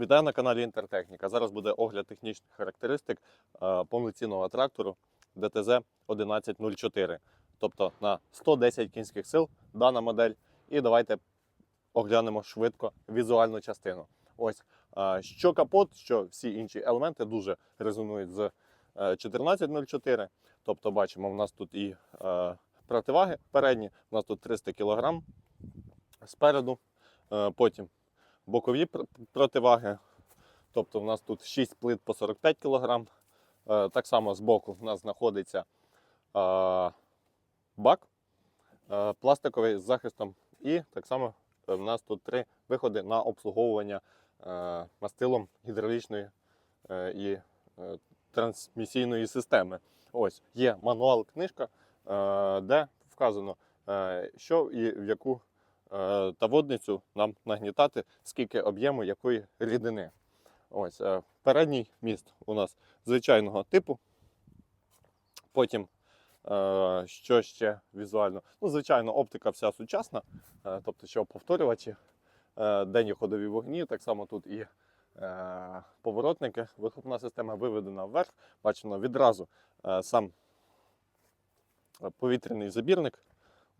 Вітаю на каналі Інтертехніка. Зараз буде огляд технічних характеристик е, повноцінного трактору ДТЗ 1104. Тобто на 110 кінських сил дана модель. І давайте оглянемо швидко візуальну частину. Ось е, що капот, що всі інші елементи дуже резонують з е, 1404. Тобто, бачимо, в нас тут і е, противаги передні, у нас тут 300 кг спереду, е, потім бокові противаги. Тобто в нас тут 6 плит по 45 кг. Е, Так само з боку в нас знаходиться е, бак е, пластиковий з захистом. І так само в нас тут три виходи на обслуговування мастилом гідравлічної і трансмісійної системи. Ось є мануал, книжка, е, де вказано, що і в яку та водницю нам нагнітати, скільки об'єму якої рідини. Ось е, передній міст у нас звичайного типу. Потім, е, що ще візуально? Ну, звичайно, оптика вся сучасна, е, тобто що повторювачі, е, денні ходові вогні, так само тут і е, поворотники. Вихлопна система виведена вверх. Бачимо відразу е, сам е, повітряний забірник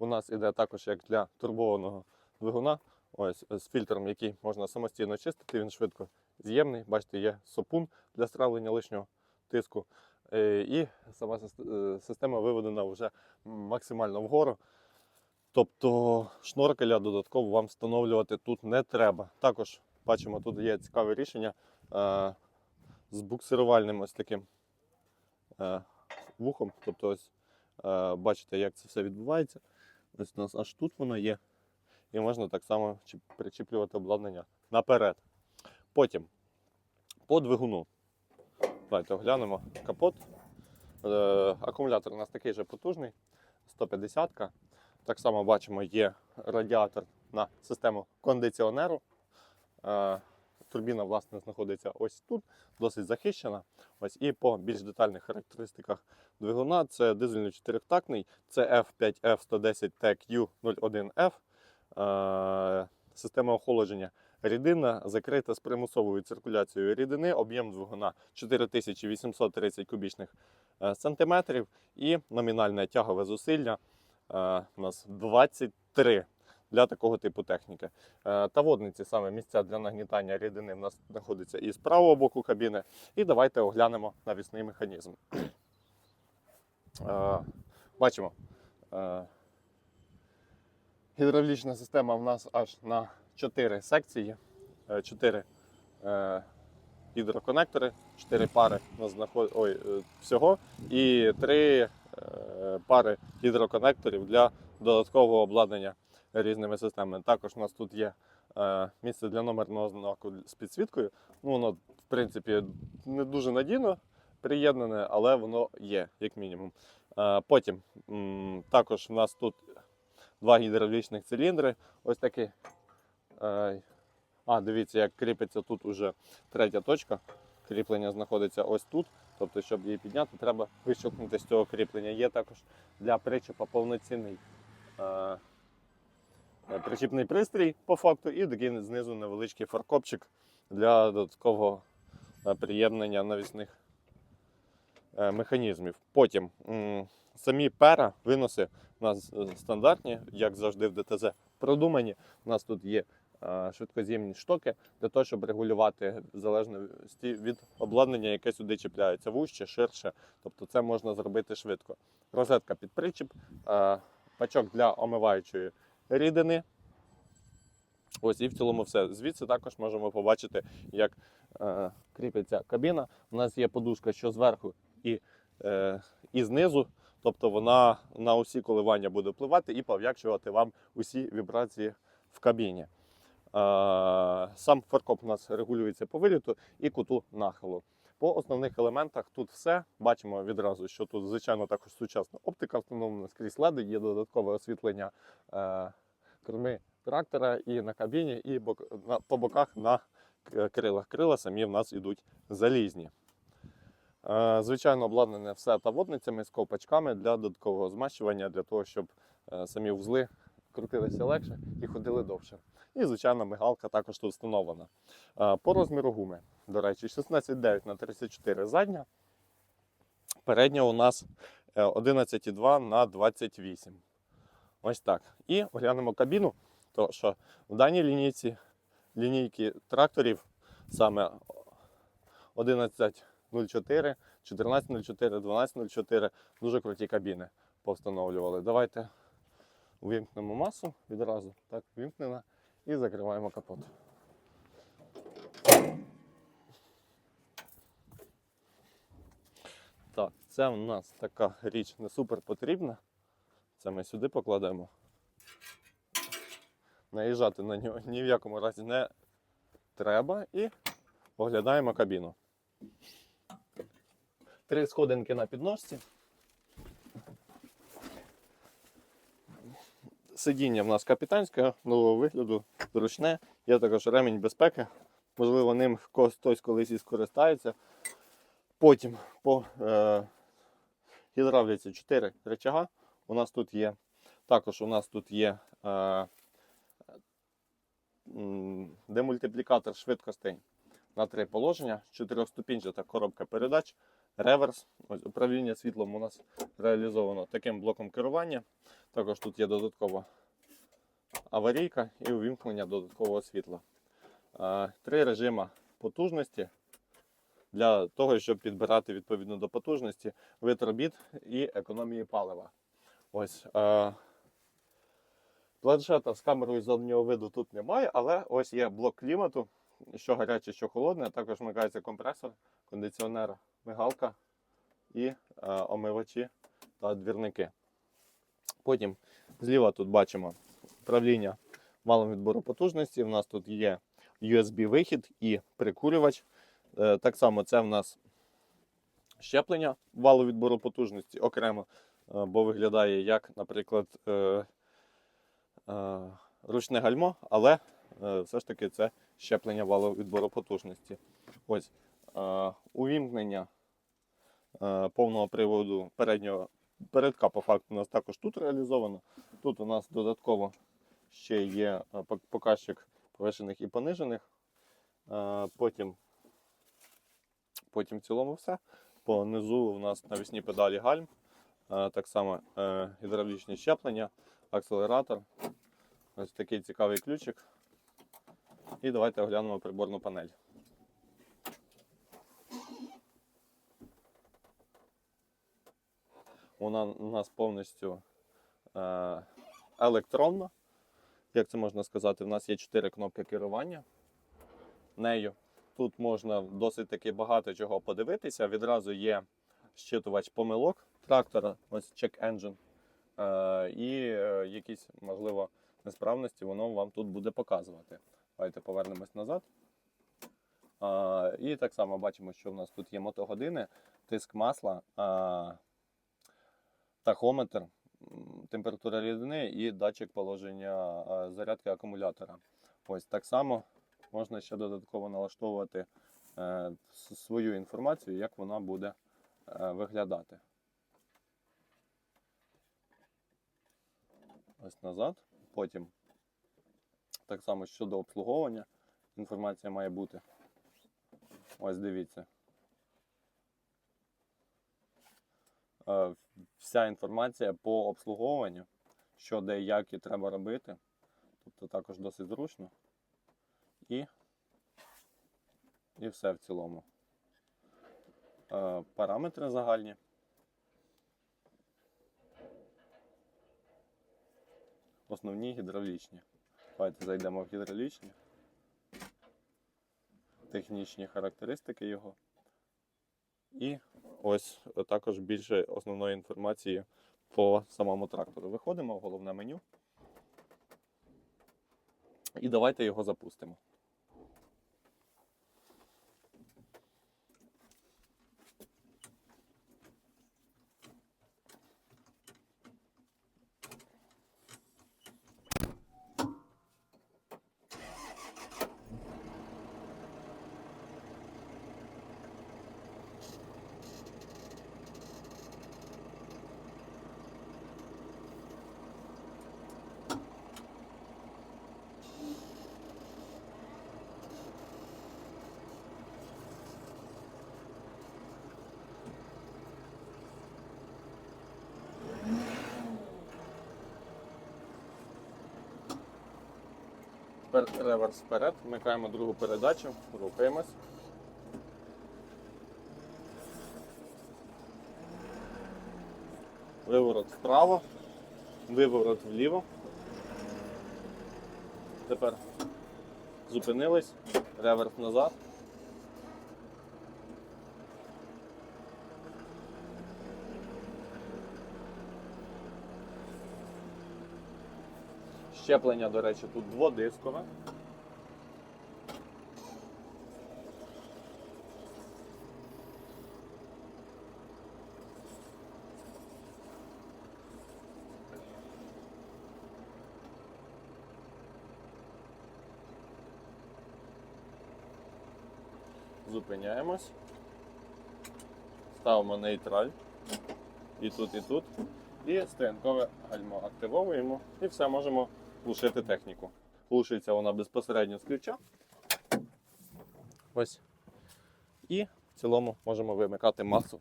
у нас іде також як для турбованого двигуна. Ось з фільтром, який можна самостійно чистити, він швидко з'ємний. Бачите, є сопун для стравлення лишнього тиску. Е, І сама е, система виведена вже максимально вгору. Тобто шноркеля додатково вам встановлювати тут не треба. Також бачимо, тут є цікаве рішення е, з буксирувальним ось таким вухом. Тобто, ось бачите, як це все відбувається. Ось у нас аж тут воно є. І можна так само причіплювати обладнання наперед. Потім по двигуну. Давайте оглянемо капот. Е, акумулятор у нас такий же потужний, 150-ка. Так само бачимо, є радіатор на систему кондиціонеру. Турбіна, власне, знаходиться ось тут, досить захищена. Ось і по більш детальних характеристиках двигуна це дизельний чотирьохтактний, це F5F110 TEQ01F. Е, Система охолодження рідина закрита з примусовою циркуляцією рідини, об'єм двигуна 4830 кубічних е, сантиметрів і номінальне тягове зусилля е, у нас 23 для такого типу техніки. Е, Та водниці саме місця для нагнітання рідини в нас знаходяться і з правого боку кабіни. І давайте оглянемо навісний механізм. Е, Бачимо. е, Гідравлічна система в нас аж на 4 секції, 4 гідроконектори, 4 пари знаход... Ой, всього і 3 пари гідроконекторів для додаткового обладнання різними системами. Також у нас тут є е, місце для номерного знаку з підсвіткою. Ну, воно, в принципі, не дуже надійно приєднане, але воно є, як мінімум. Е, Потім також у нас тут два гідравлічних циліндри. Ось такі. Е, А, дивіться, як кріпиться тут уже третя точка. Кріплення знаходиться ось тут. Тобто, щоб її підняти, треба вищелкнути з цього кріплення. Є також для причепа повноцінний причіпний пристрій по факту, і такий знизу невеличкий фаркопчик для додаткового е, приєднання навісних е, механізмів. Потім самі пера, виноси у нас е, стандартні, як завжди в ДТЗ, продумані. У нас тут є е, швидкоз'ємні штоки для того, щоб регулювати в залежності від обладнання, яке сюди чіпляється вужче, ширше. Тобто це можна зробити швидко. Розетка під причіп, е, пачок для омиваючої рідини. Ось і в цілому все. Звідси також можемо побачити, як е, кріпиться кабіна. У нас є подушка, що зверху і, е, і знизу. Тобто вона на усі коливання буде впливати і пов'якчувати вам усі вібрації в кабіні. Е, сам фаркоп у нас регулюється по виліту і куту нахилу. По основних елементах тут все. Бачимо відразу, що тут, звичайно, також сучасна оптика встановлена скрізь леди, є додаткове освітлення е, корми трактора і на кабіні, і бок, на, по боках на крилах. Крила самі в нас йдуть залізні. Е, Звичайно, обладнане все таводницями з ковпачками для додаткового змащування, для того, щоб е, самі вузли крутилися легше і ходили довше. І, звичайно, мигалка також тут встановлена. Е, По розміру гуми, до речі, 16,9 на 34 задня. Передня у нас е, 11,2 на 28. Ось так. І оглянемо кабіну, то що в даній лінійці лінійки тракторів саме 11.04, 14.04, 12.04 дуже круті кабіни повстановлювали. Давайте увімкнемо масу відразу. Так, вімкнена. І закриваємо капот. Так, це в нас така річ не супер потрібна. Це ми сюди покладемо. Наїжджати на нього ні в якому разі не треба і оглядаємо кабіну. Три сходинки на підножці. Сидіння в нас капітанське, нового вигляду, зручне. Є також ремінь безпеки. Можливо, ним хтось колись і скористається. Потім по е, гідравліці 4 рычага. У нас тут є. Також у нас тут є е, демультиплікатор швидкостей на три положення, чотирьохступінчата коробка передач, реверс. Ось управління світлом у нас реалізовано таким блоком керування. Також тут є додаткова аварійка і увімкнення додаткового світла. Три режими потужності для того, щоб підбирати відповідно до потужності вид робіт і економії палива. Ось. Планшета з камерою заднього виду тут немає, але ось є блок клімату, що гаряче, що холодне. а Також вмикається компресор, кондиціонер, мигалка і е, омивачі та двірники. Потім зліва тут бачимо управління валом відбору потужності. У нас тут є USB-вихід і прикурювач. Е, Так само це в нас щеплення валу відбору потужності окремо, е, бо виглядає як, наприклад, ручне гальмо, але все ж таки це щеплення валу відбору потужності. Ось увімкнення е, повного приводу переднього передка по факту у нас також тут реалізовано. Тут у нас додатково ще є е, показчик повишених і понижених. Е, Потім, потім в цілому все. По низу у нас навісні педалі гальм, е, так само е, гідравлічні щеплення, акселератор. Ось такий цікавий ключик. І давайте оглянемо приборну панель. Вона у нас повністю е, електронна. Як це можна сказати? У нас є 4 кнопки керування нею. Тут можна досить таки багато чого подивитися. Відразу є щитувач помилок трактора, ось check engine. Е, і е, якісь, можливо, несправності воно вам тут буде показувати. Давайте повернемось назад. А, і так само бачимо, що в нас тут є мотогодини, тиск масла, а, тахометр, температура рідини і датчик положення зарядки акумулятора. Ось так само можна ще додатково налаштовувати е, свою інформацію, як вона буде е, виглядати. Ось назад. Потім так само щодо обслуговування інформація має бути. Ось дивіться. Вся інформація по обслуговуванню, що де, як і треба робити. Тобто також досить зручно. І, і все в цілому. Е, Параметри загальні. Основні гідравлічні. Давайте зайдемо в гідравлічні. Технічні характеристики його. І ось також більше основної інформації по самому трактору. Виходимо в головне меню. І давайте його запустимо. Тепер реверс вперед, вмикаємо другу передачу, рухаємось. Виворот вправо, виворот вліво. Тепер зупинились, реверс назад. Щеплення, до речі, тут дводискове. Зупиняємось. Ставимо нейтраль. І тут, і тут. І стоянкове гальмо активовуємо і все, можемо глушити техніку. Глушиться вона безпосередньо з ключа. Ось. І в цілому можемо вимикати масу.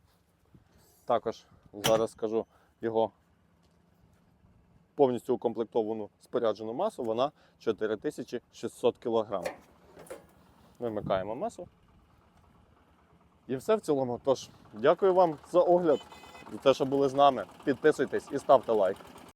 Також зараз скажу його повністю укомплектовану споряджену масу, вона 4600 кг. Вимикаємо масу. І все в цілому. Тож, дякую вам за огляд, за те, що були з нами. Підписуйтесь і ставте лайк.